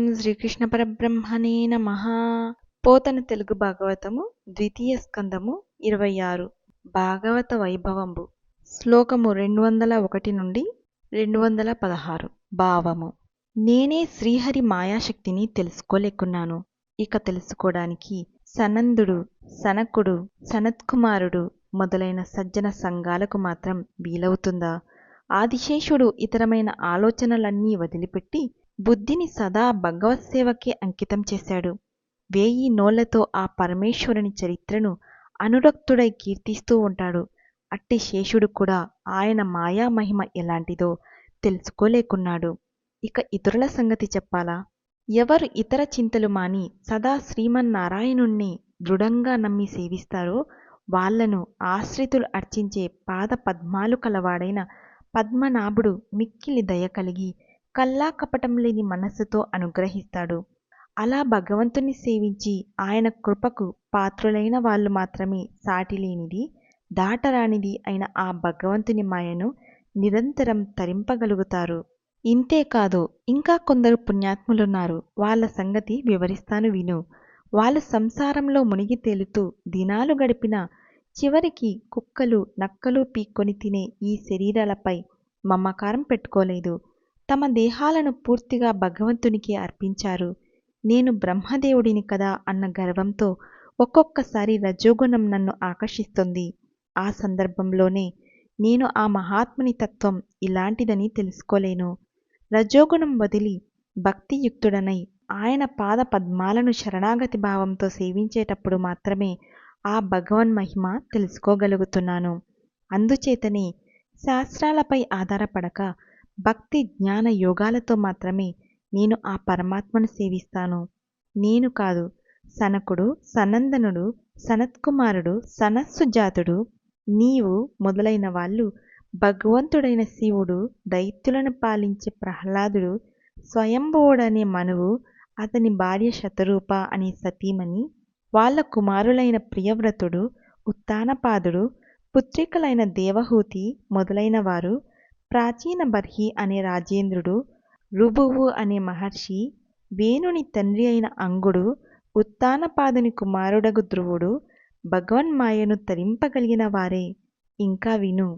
ఓం శ్రీకృష్ణ పరబ్రహ్మణే నమ. పోతన తెలుగు భాగవతము ద్వితీయ స్కందము ఇరవై ఆరు. భాగవత వైభవంబు. శ్లోకము రెండు వందల ఒకటి నుండి రెండు వందల పదహారు. భావము. నేనే శ్రీహరి మాయాశక్తిని తెలుసుకోలేకున్నాను. ఇక తెలుసుకోవడానికి సనందుడు సనకుడు సనత్కుమారుడు మొదలైన సజ్జన సంఘాలకు మాత్రం వీలవుతుందా? ఆదిశేషుడు ఇతరమైన ఆలోచనలన్నీ వదిలిపెట్టి బుద్ధిని సదా భగవత్ సేవకే అంకితం చేశాడు. వేయి నోళ్ళతో ఆ పరమేశ్వరుని చరిత్రను అనురక్తుడై కీర్తిస్తూ ఉంటాడు. అట్టి శేషుడు కూడా ఆయన మాయా మహిమ ఎలాంటిదో తెలుసుకోలేకున్నాడు. ఇక ఇతరుల సంగతి చెప్పాలా? ఎవరు ఇతర చింతలు మాని సదా శ్రీమన్నారాయణుణ్ణి దృఢంగా నమ్మి సేవిస్తారో వాళ్ళను ఆశ్రితులు అర్చించే పాద పద్మాలు కలవాడైన పద్మనాభుడు మిక్కిలి దయ కలిగి కల్లా కపటం లేని మనస్సుతో అనుగ్రహిస్తాడు. అలా భగవంతుని సేవించి ఆయన కృపకు పాత్రులైన వాళ్ళు మాత్రమే సాటి లేనిది దాటరానిది అయిన ఆ భగవంతుని మాయను నిరంతరం తరింపగలుగుతారు. ఇంతేకాదు ఇంకా కొందరు పుణ్యాత్ములున్నారు. వాళ్ళ సంగతి వివరిస్తాను విను. వాళ్ళు సంసారంలో మునిగి తేలుతూ దినాలు గడిపిన చివరికి కుక్కలు నక్కలు పీక్కొని తినే ఈ శరీరాలపై మమకారం పెట్టుకోలేదు. తమ దేహాలను పూర్తిగా భగవంతునికి అర్పించారు. నేను బ్రహ్మదేవుడిని కదా అన్న గర్వంతో ఒక్కొక్కసారి రజోగుణం నన్ను ఆకర్షిస్తుంది. ఆ సందర్భంలోనే నేను ఆ మహాత్ముని తత్వం ఇలాంటిదని తెలుసుకోలేను. రజోగుణం వదిలి భక్తియుక్తుడనై ఆయన పాద పద్మాలను శరణాగతి భావంతో సేవించేటప్పుడు మాత్రమే ఆ భగవన్ మహిమ తెలుసుకోగలుగుతున్నాను. అందుచేతనే శాస్త్రాలపై ఆధారపడక భక్తి జ్ఞాన యోగాలతో మాత్రమే నేను ఆ పరమాత్మను సేవిస్తాను. నేను కాదు సనకుడు సనందనుడు సనత్కుమారుడు సనస్సుజాతుడు నీవు మొదలైన వాళ్ళు భగవంతుడైన శివుడు దైత్యులను పాలించే ప్రహ్లాదుడు స్వయంభువుడనే మనువు అతని భార్య శతరూప అనే సతీమణి వాళ్ళ కుమారులైన ప్రియవ్రతుడు ఉత్తానపాదుడు పుత్రికలైన దేవహూతి మొదలైన వారు ప్రాచీన బర్హి అనే రాజేంద్రుడు రుభువు అనే మహర్షి వేణుని తండ్రి అయిన అంగుడు ఉత్తానపాదుని కుమారుడగు ధ్రువుడు భగవన్మాయను తరింపగలిగిన వారే. ఇంకా విను.